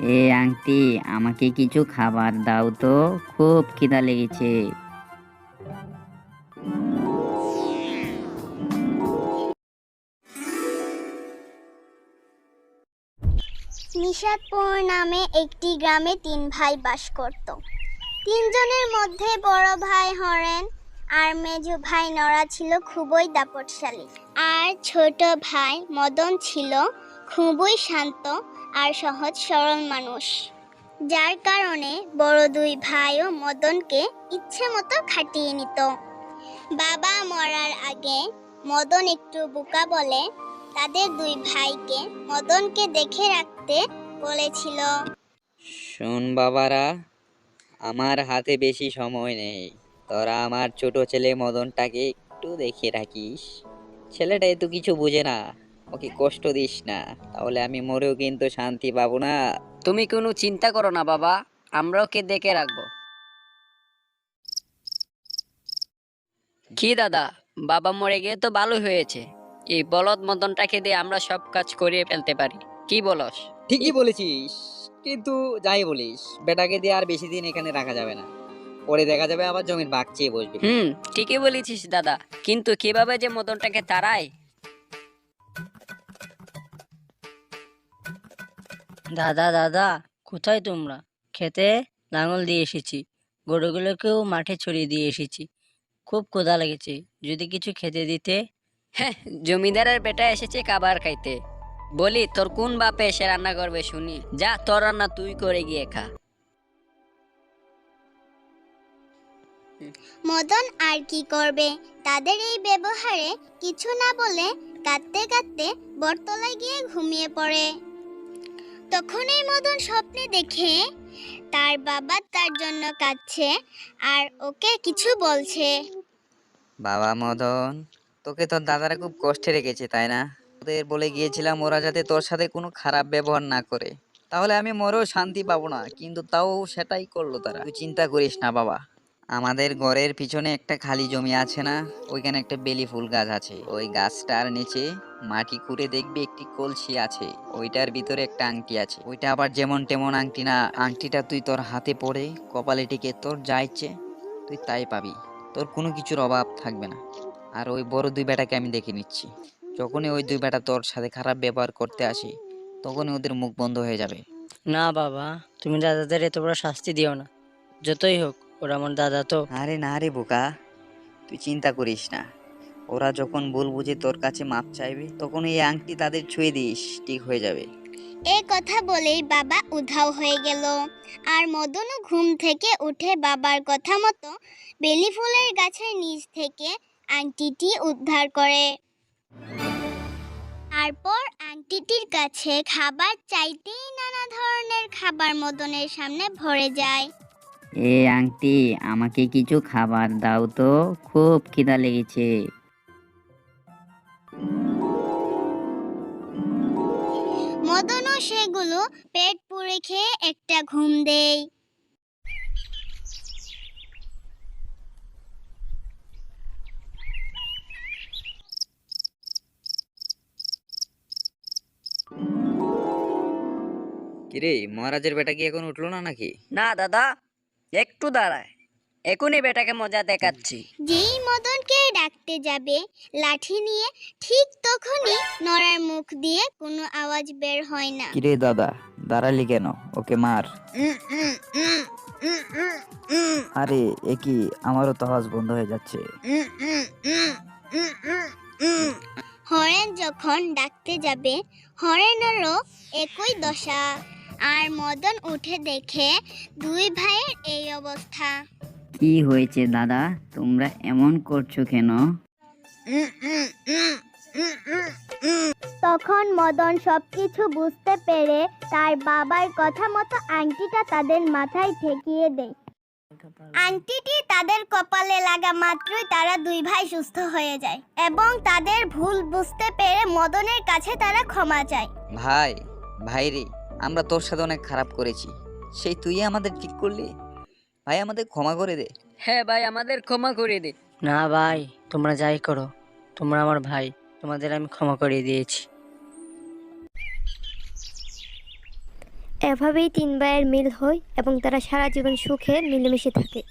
এ আংটি, আমাকে কিছু খাবার দাও তো। খুব খিদা লেগেছে। নিষাদপুর নামে একটি গ্রামে তিন ভাই বাস করত। তিনজনের মধ্যে বড় ভাই হরেন আর মেজো ভাই নরা ছিল খুবই দাপটশালী। আর ছোট ভাই মদন ছিল খুবই শান্ত আর সহজ সরল মানুষ। যার কারণে বড় দুই ভাইও মদনকে ইচ্ছে মতো খাটিয়ে নিত। বাবা মরার আগে মদন একটু বোকা বলে তাদের দুই ভাইকে মদনকে দেখে রাখতে বলেছিল। শোন বাবারা, আমার হাতে বেশি সময় নেই। তোরা আমার ছোট ছেলে মদনটাকে একটু দেখে রাখিস। ছেলেটা এত কিছু বুঝে না। ওকে কষ্ট দিস না। তাহলে আমি মরেও কিন্তু শান্তি পাবো না। তুমি কোনো চিন্তা করো না বাবা আমরা ওকে দেখে রাখব। কি দাদা বাবা মরে গিয়ে তো ভালো হয়েছে। এই বলদ মদনটাকে দিয়ে আমরা সব কাজ করিয়ে ফেলতে পারি। কি বলস? ঠিকই বলেছিস কিন্তু যাই বলিস বেটাকে দিয়ে আর বেশি দিন এখানে রাখা যাবে না। পরে দেখা যাবে আবার জমির বাঘ চেয়ে বসবে। হুম ঠিকই বলেছিস দাদা কিন্তু কীভাবে যে মদনটাকে তাড়ায়? দাদা দাদা কোথায় তোমরা? খেতে লাঙল দিয়ে এসেছি। গরুগুলোকেও মাঠে ছড়িয়ে দিয়ে এসেছি। খুব ক্ষুধা লেগেছে। যদি কিছু খেতে দিতে? হ্যাঁ জমিদারের বেটা এসেছে খাবার খাইতে। বলি তোর কোন বাপে এসে রান্না করবে শুনি? যা তোর রান্না তুই করে গিয়ে খা। মদন আর কি করবে? তাদের এই ব্যবহারে কিছু না বলে কাঁদতে কাঁদতে বটতলায় গিয়ে ঘুমিয়ে পড়ে। তখনই মদন স্বপ্নে দেখে তার বাবা তার জন্য কাঁদছে আর ওকে কিছু বলছে। বাবা মদন, তোকে তোর দাদারা খুব কষ্টে রেখেছে, তাই না? ওদের বলে গিয়েছিলাম ওরা যাতে তোর সাথে কোনো খারাপ ব্যবহার না করে। তাহলে আমি মরেও শান্তি পাবো না, কিন্তু তাও সেটাই করল তারা। তুই চিন্তা করিস না বাবা। আমাদের ঘরের পিছনে একটা খালি জমি আছে না, ওইখানে একটা বেলি ফুল গাছ আছে। ওই গাছটার নিচে মাটি খুঁড়ে দেখবি একটি কলসি আছে, ওইটার ভিতরে একটা আংটি আছে। ওইটা আবার যেমন তেমন আংটি না, আংটিটা তুই তোর হাতে পড়ে কপালে টিকে, তোর যা ইচ্ছে তুই তাই পাবি। তোর কোনো কিছুর অভাব থাকবে না। আর ওই বড় দুই বেটাকে আমি দেখে নিচ্ছি। যখনই ওই দুই বেটা তোর সাথে খারাপ ব্যবহার করতে আসে, তখনই ওদের মুখ বন্ধ হয়ে যাবে। না বাবা, তুমি দাদাদের এত বড় শাস্তি দিও না। যতই হোক ওরা আমার দাদা তো। আরে না রে বোকা তুই চিন্তা করিস না। ওরা যখন ভুল বুঝে তোর কাছে মাপ চাইবে তখন এই আংটি তাদের ছুঁয়ে দিস ঠিক হয়ে যাবে। এই কথা বলেই বাবা উধাও হয়ে গেল। আর মদনও ঘুম থেকে উঠে বাবার কথা মতো বেলি ফুলের গাছের নিচ থেকে আংটিটি উদ্ধার করে। তারপর আংটিটির কাছে খাবার চাইতেই নানা ধরনের খাবার মদনের সামনে ভরে যায়। এ আংটি আমাকে কিছু খাবার দাও তো। খুব খিদা লেগেছে। মদনও সেগুলো পেট পুড়ে খেয়ে একটা ঘুম দেয়। কিরে মহারাজের বেটা কি এখন উঠল না নাকি? না দাদা। একটু দাঁড়ায়। এখনই বেটাকে মজা দেখাচ্ছি। যেই মদনকে ডাকতে যাবে লাঠি নিয়ে ঠিক তখনই নড়ার মুখ দিয়ে কোনো আওয়াজ বের হয় না। কিরে দাদা দাঁড়ালি কেন? ওকে মার। আরে এ কি? আমারও তো আওয়াজ বন্ধ হয়ে যাচ্ছে। হরেন যখন ডাকতে যাবে হরেনেরও একই দশা। আর মদন উঠে দেখে দুই ভাইয়ের এই অবস্থা। কি হয়েছে দাদা? তোমরা এমন করছ কেন? তখন মদন সবকিছু বুঝতে পেরে তার বাবার কথা মতো আংটিটা তাদের মাথায় ঠেকিয়ে দেয়। আংটিটি তাদের কপালে লাগা মাত্রই তারা দুই ভাই সুস্থ হয়ে যায় এবং তাদের ভুল বুঝতে পেরে মদনের কাছে তারা ক্ষমা চায়। ভাই ভাই রে আমরা তোর সাথে অনেক খারাপ করেছি। সেই তুই আমাদের ঠিক করলি? ভাই আমাদের ক্ষমা করে দে। হ্যাঁ ভাই আমাদের ক্ষমা করে দে। না ভাই তোমরা যাই করো। তোমরা আমার ভাই তোমাদের আমি ক্ষমা করে দিয়েছি। এভাবেই তিন ভাইয়ের মিল হয় এবং তারা সারা জীবন সুখে মিলেমিশে থাকে।